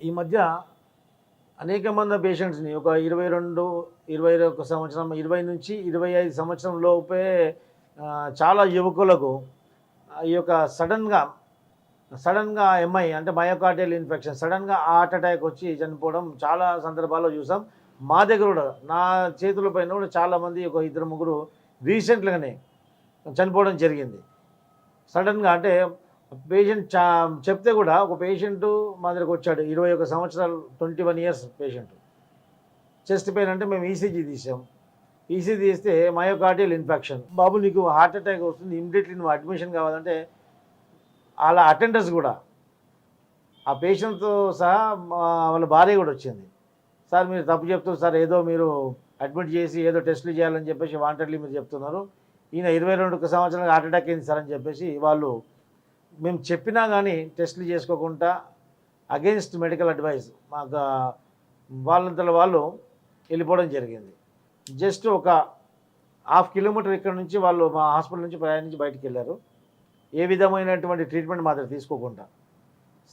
ఈ మధ్య అనేక మంది పేషెంట్స్ని ఒక ఇరవై రెండు ఇరవై ఒక సంవత్సరం ఇరవై నుంచి ఇరవై ఐదు సంవత్సరం లోపే చాలా యువకులకు ఈ యొక్క సడన్గా సడన్గా ఎంఐ అంటే మయోకార్డియల్ ఇన్ఫెక్షన్ సడన్గా హార్ట్ అటాక్ వచ్చి చనిపోవడం చాలా సందర్భాల్లో చూసాం. మా దగ్గర కూడా నా చేతుల పైన కూడా చాలామంది ఒక ఇద్దరు ముగ్గురు రీసెంట్గానే చనిపోవడం జరిగింది. సడన్గా అంటే పేషెంట్ చా చెప్తే కూడా ఒక పేషెంట్ మా దగ్గరకు వచ్చాడు. ఇరవై ఒక సంవత్సరాలు twenty one years patient. Chest pain అంటే మేము ఈసీజీ తీసాం. ఈసీజీ తీస్తే మయోకార్డియల్ ఇన్ఫెక్షన్ బాబు నీకు హార్ట్ అటాక్ వస్తుంది ఇమ్మీడియట్లీ నువ్వు అడ్మిషన్ కావాలంటే వాళ్ళ అటెండర్స్ కూడా. ఆ పేషెంట్తో సహా వాళ్ళ భార్య కూడా వచ్చింది. సార్ మీరు తప్పు చెప్తున్నారు సార్ ఏదో మీరు అడ్మిట్ చేసి ఏదో టెస్టులు చేయాలని చెప్పేసి వాంటెడ్లీ మీరు చెప్తున్నారు. ఈయన ఇరవై రెండు సంవత్సరాలకు హార్ట్ అటాక్ అయింది సార్ అని చెప్పేసి వాళ్ళు మేము చెప్పినా కానీ టెస్టులు చేసుకోకుండా అగెన్స్ట్ మెడికల్ అడ్వైస్ మాకు వాళ్ళంతలో వాళ్ళు వెళ్ళిపోవడం జరిగింది. జస్ట్ ఒక హాఫ్ కిలోమీటర్ ఇక్కడ నుంచి వాళ్ళు మా హాస్పిటల్ నుంచి ప్రయాణించి బయటికి వెళ్ళారు. ఏ విధమైనటువంటి ట్రీట్మెంట్ మాత్రం తీసుకోకుండా.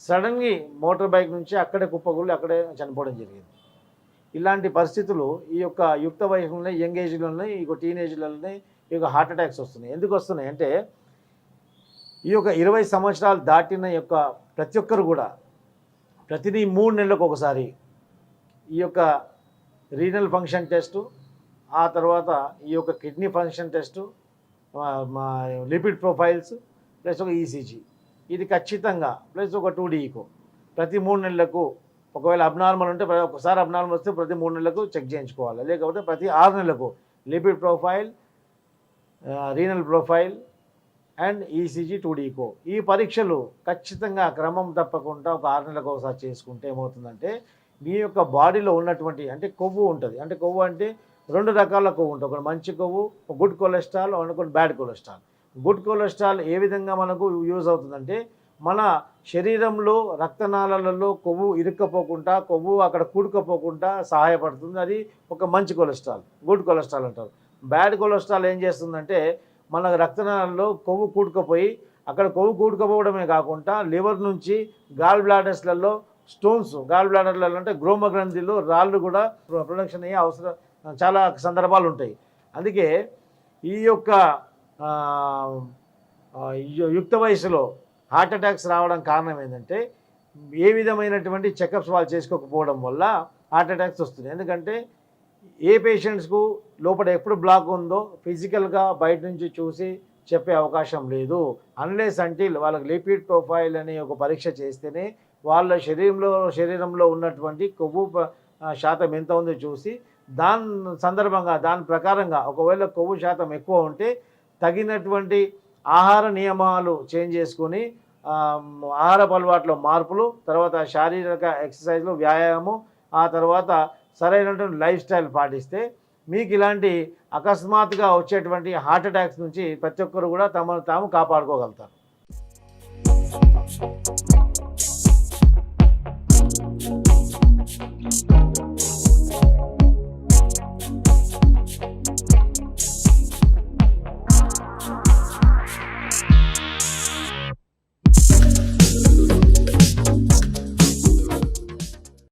సడన్గా మోటార్ బైక్ నుంచి అక్కడే కుప్పగుళ్ళు అక్కడే చనిపోవడం జరిగింది. ఇలాంటి పరిస్థితులు ఈ యొక్క యుక్త వయసులోనే యంగ్ ఏజ్లోనే ఈ యొక్క టీనేజ్లోనే ఈ యొక్క హార్ట్ అటాక్స్ వస్తున్నాయి. ఎందుకు వస్తున్నాయి అంటే ఈ యొక్క ఇరవై సంవత్సరాలు దాటిన యొక్క ప్రతి ఒక్కరు కూడా ప్రతిదీ మూడు నెలలకు ఒకసారి ఈ యొక్క రీనల్ ఫంక్షన్ టెస్టు ఆ తర్వాత ఈ యొక్క కిడ్నీ ఫంక్షన్ టెస్టు మా లిపిడ్ ప్రొఫైల్స్ ప్లస్ ఒక ఈసీజీ ఇది ఖచ్చితంగా ప్లస్ ఒక టూ డీకో ప్రతి మూడు నెలలకు ఒకవేళ అబ్నార్మల్ ఉంటే ఒకసారి అబ్నార్మల్ వస్తే ప్రతి మూడు నెలలకు చెక్ చేయించుకోవాలి. లేకపోతే ప్రతి ఆరు నెలలకు lipid profile renal profile and ECG two డీకో ఈ పరీక్షలు ఖచ్చితంగా క్రమం తప్పకుండా ఒక ఆరు నెలలకు ఒకసారి చేసుకుంటే ఏమవుతుందంటే మీ యొక్క బాడీలో ఉన్నటువంటి అంటే కొవ్వు ఉంటుంది. అంటే కొవ్వు అంటే రెండు రకాల కొవ్వు ఉంటుంది. ఒకటి మంచి కొవ్వు గుడ్ కొలెస్ట్రాల్ ఒకటి బ్యాడ్ కొలెస్ట్రాల్. గుడ్ కొలెస్ట్రాల్ ఏ విధంగా మనకు యూజ్ అవుతుందంటే మన శరీరంలో రక్తనాళాలలో కొవ్వు ఇరుక్కపోకుండా కొవ్వు అక్కడ కూడుకపోకుండా సహాయపడుతుంది. అది ఒక మంచి కొలెస్ట్రాల్ గుడ్ కొలెస్ట్రాల్ అంటారు. బ్యాడ్ కొలెస్ట్రాల్ ఏం చేస్తుందంటే మన రక్తనాళాల్లో కొవ్వు కూడుకుపోయి అక్కడ కొవ్వు కూడుకుపోవడమే కాకుండా లివర్ నుంచి గాల్ బ్లాడర్స్లలో స్టోన్స్ గాల్ బ్లాడర్లలో అంటే గ్రోమ గ్రంథిలో రాళ్ళు కూడా ప్రొడక్షన్ అయ్యే అవసరం చాలా సందర్భాలు ఉంటాయి. అందుకే ఈ యొక్క యుక్త వయసులో హార్ట్ అటాక్స్ రావడం కారణం ఏంటంటే ఏ విధమైనటువంటి చెకప్స్ వాళ్ళు చేసుకోకపోవడం వల్ల హార్ట్ అటాక్స్ వస్తున్నాయి. ఎందుకంటే ఏ పేషెంట్స్కు లోపల ఎప్పుడు బ్లాక్ ఉందో ఫిజికల్గా బయట నుంచి చూసి చెప్పే అవకాశం లేదు. అన్లెస్ అంటే వాళ్ళకి లిపిడ్ ప్రొఫైల్ అనే ఒక పరీక్ష చేస్తేనే వాళ్ళ శరీరంలో శరీరంలో ఉన్నటువంటి కొవ్వు శాతం ఎంత ఉందో చూసి దాని సందర్భంగా దాని ప్రకారంగా ఒకవేళ కొవ్వు శాతం ఎక్కువ ఉంటే తగినటువంటి ఆహార నియమాలు చేంజ్ చేసుకొని ఆహారపు అలవాట్లో మార్పులు తర్వాత శారీరక ఎక్సర్సైజ్లు వ్యాయామం ఆ తర్వాత సరైనటువంటి లైఫ్ స్టైల్ పాటిస్తే మీకు ఇలాంటి అకస్మాత్తుగా వచ్చేటువంటి హార్ట్ అటాక్స్ నుంచి ప్రతి ఒక్కరు కూడా తమను తాము కాపాడుకోగలుగుతారు.